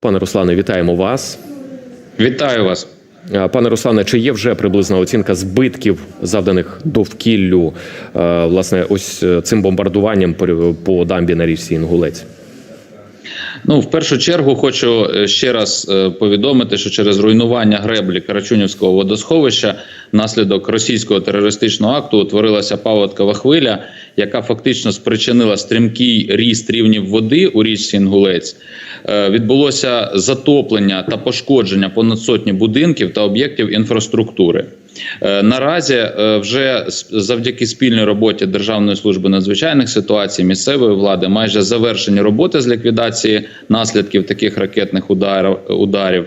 Пане Руслане, вітаємо вас. Вітаю вас. Пане Руслане, чи є вже приблизна оцінка збитків, завданих довкіллю, е, власне, ось е, цим бомбардуванням по- дамбі на річці Інгулець? Ну, в першу чергу хочу е, ще раз повідомити, що через руйнування греблі Карачунівського водосховища внаслідок російського терористичного акту утворилася паводкова хвиля, яка фактично спричинила стрімкий ріст рівнів води у річці Інгулець. Е, Відбулося затоплення та пошкодження понад сотні будинків та об'єктів інфраструктури. Е, Наразі е, вже завдяки спільній роботі Державної служби надзвичайних ситуацій місцевої влади майже завершені роботи з ліквідації наслідків таких ракетних ударів.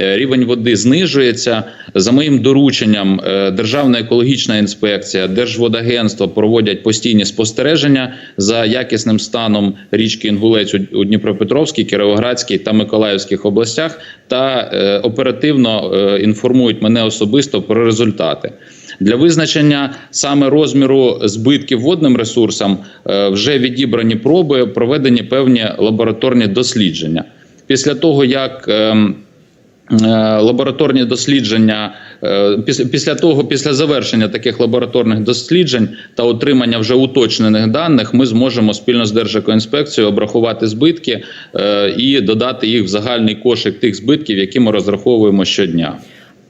Е, Рівень води знижується. За моїм дорученням, е, Державна екологічна інспекція, Держводагентство проводять постійні спостереження за якісним станом річки Інгулець у- Дніпропетровській, Кіровоградській та Миколаївських областях та е, оперативно інформують мене особисто про результати. Для визначення саме розміру збитків водним ресурсам вже відібрані проби, проведені певні лабораторні дослідження. Після того, як ем, лабораторні дослідження е, після, того, після завершення таких лабораторних досліджень та отримання вже уточнених даних, ми зможемо спільно з Держекоінспекцією обрахувати збитки е, і додати їх в загальний кошик тих збитків, які ми розраховуємо щодня.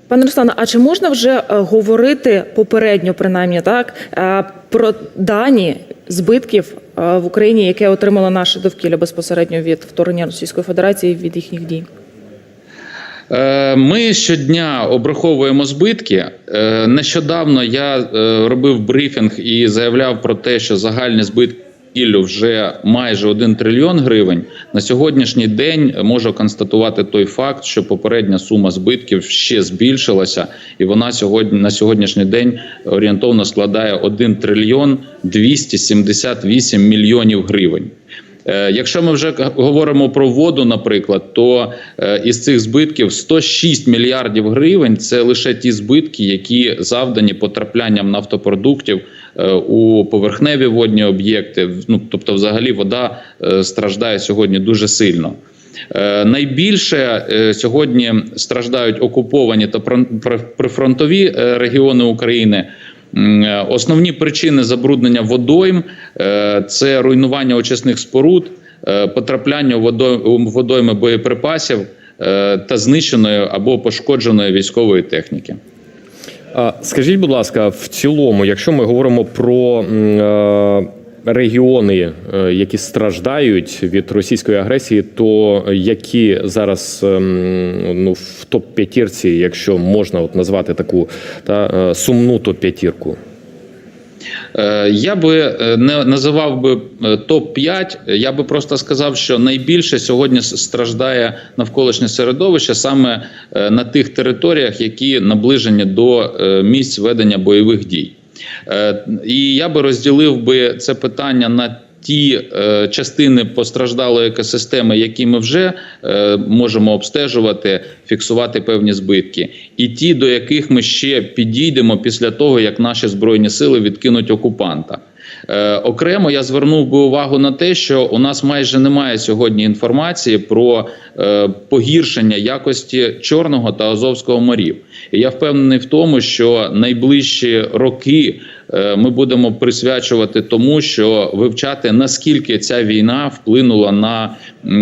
Пане Руслане, а чи можна вже е, говорити попередньо, принаймні так, е, про дані збитків е, в Україні, яке отримало наше довкілля безпосередньо від вторгнення Російської Федерації від їхніх дій? Е, Ми щодня обраховуємо збитки. Е, Нещодавно я е, робив брифінг і заявляв про те, що загальні збитки Іллю вже майже 1 трильйон гривень. На сьогоднішній день можу констатувати той факт, що попередня сума збитків ще збільшилася, і вона сьогодні на сьогоднішній день орієнтовно складає 1 трильйон 278 мільйонів гривень. Е, Якщо ми вже говоримо про воду, наприклад, то е, із цих збитків 106 мільярдів гривень це лише ті збитки, які завдані потраплянням нафтопродуктів е, у поверхневі водні об'єкти. Ну тобто, взагалі, вода страждає сьогодні дуже сильно. Найбільше сьогодні страждають окуповані та прифронтові регіони України. Е, Основні причини забруднення водойм е, це руйнування очисних споруд, е, потрапляння водойми боєприпасів та знищеної або пошкодженої військової техніки. Скажіть, будь ласка, в цілому, якщо ми говоримо про регіони, е, які страждають від російської агресії, то які зараз ем, ну, в топ п'ятірці, якщо можна от назвати таку та е, сумну топ п'ятірку? Е, Я би не називав би топ 5 Я би просто сказав, що найбільше сьогодні страждає навколишнє середовище саме на тих територіях, які наближені до місць ведення бойових дій. Е, І я би розділив би це питання на ті е, частини постраждалої екосистеми, які ми вже е, можемо обстежувати, фіксувати певні збитки, і ті, до яких ми ще підійдемо після того, як наші збройні сили відкинуть окупанта. Е, окремо я звернув би увагу на те, що у нас майже немає сьогодні інформації про е, погіршення якості Чорного та Азовського морів. І я впевнений в тому, що найближчі роки е, ми будемо присвячувати тому, що вивчати наскільки ця війна вплинула на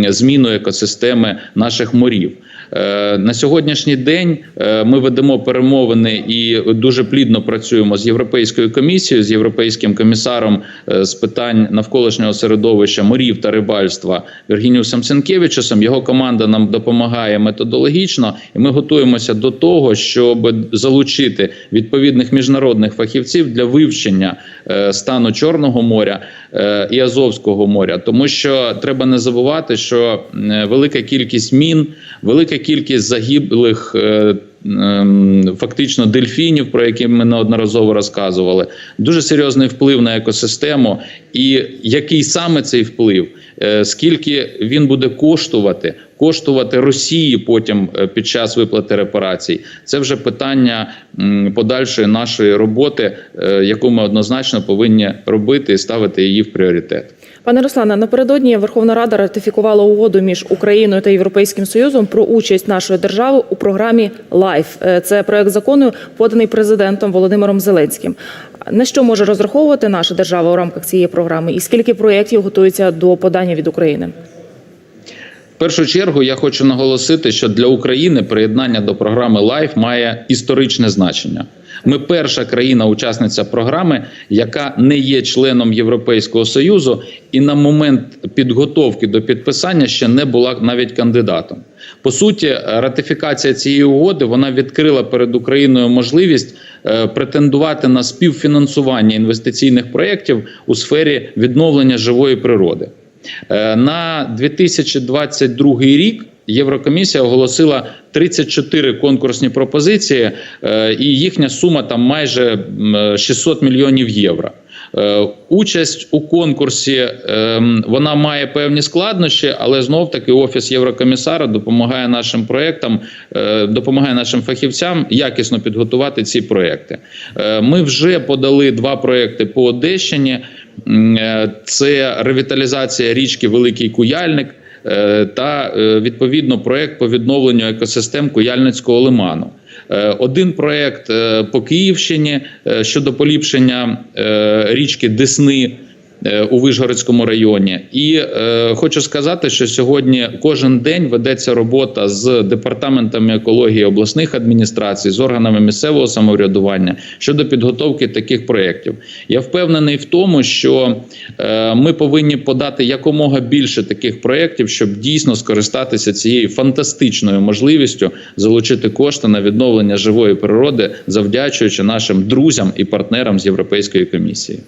зміну екосистеми наших морів. Е, На сьогоднішній день е, ми ведемо перемовини і дуже плідно працюємо з європейською комісією, з європейським комісаром е, з питань навколишнього середовища морів та рибальства Вергініусом Сенкевичусом. Його команда нам допомагає методологічно, і ми готуємося до того, щоб залучити відповідних міжнародних фахівців для вивчення стану Чорного моря і Азовського моря, тому що треба не забувати, що е, велика кількість мін, велика кількість загиблих. е, ем, Фактично дельфінів, про які ми неодноразово розказували, дуже серйозний вплив на екосистему, і який саме цей вплив, е, скільки він буде коштувати коштувати Росії потім е, під час виплати репарацій. Це вже питання подальшої нашої роботи, е, яку ми однозначно повинні робити і ставити її в пріоритет. Пане Руслане, напередодні Верховна Рада ратифікувала угоду між Україною та Європейським Союзом про участь нашої держави у програмі LIFE. Це проект закону, поданий президентом Володимиром Зеленським. На що може розраховувати наша держава у рамках цієї програми, і скільки проєктів готується до подання від України? Першу чергу я хочу наголосити, що для України приєднання до програми LIFE має історичне значення. Ми перша країна-учасниця програми, яка не є членом Європейського союзу, і на момент підготовки до підписання ще не була навіть кандидатом. По суті, ратифікація цієї угоди вона відкрила перед Україною можливість е, претендувати на співфінансування інвестиційних проєктів у сфері відновлення живої природи. Е, На 2022 рік Єврокомісія оголосила 34 конкурсні пропозиції, е, і їхня сума там майже м, 600 мільйонів євро. Е, Участь у конкурсі е, вона має певні складнощі, але знов таки офіс Єврокомісара допомагає нашим проектам, е, допомагає нашим фахівцям якісно підготувати ці проекти. Е, Ми вже подали два проекти по Одещині. Е, Це ревіталізація річки Великий Куяльник е, та е, відповідно проект по відновленню екосистем Куяльницького лиману. Один проект по Київщині щодо поліпшення річки Десни. Е, У Вишгородському районі, і е, хочу сказати, що сьогодні кожен день ведеться робота з департаментами екології обласних адміністрацій, з органами місцевого самоврядування щодо підготовки таких проєктів. Я впевнений в тому, що е, ми повинні подати якомога більше таких проєктів, щоб дійсно скористатися цією фантастичною можливістю залучити кошти на відновлення живої природи, завдячуючи нашим друзям і партнерам з Європейської комісії.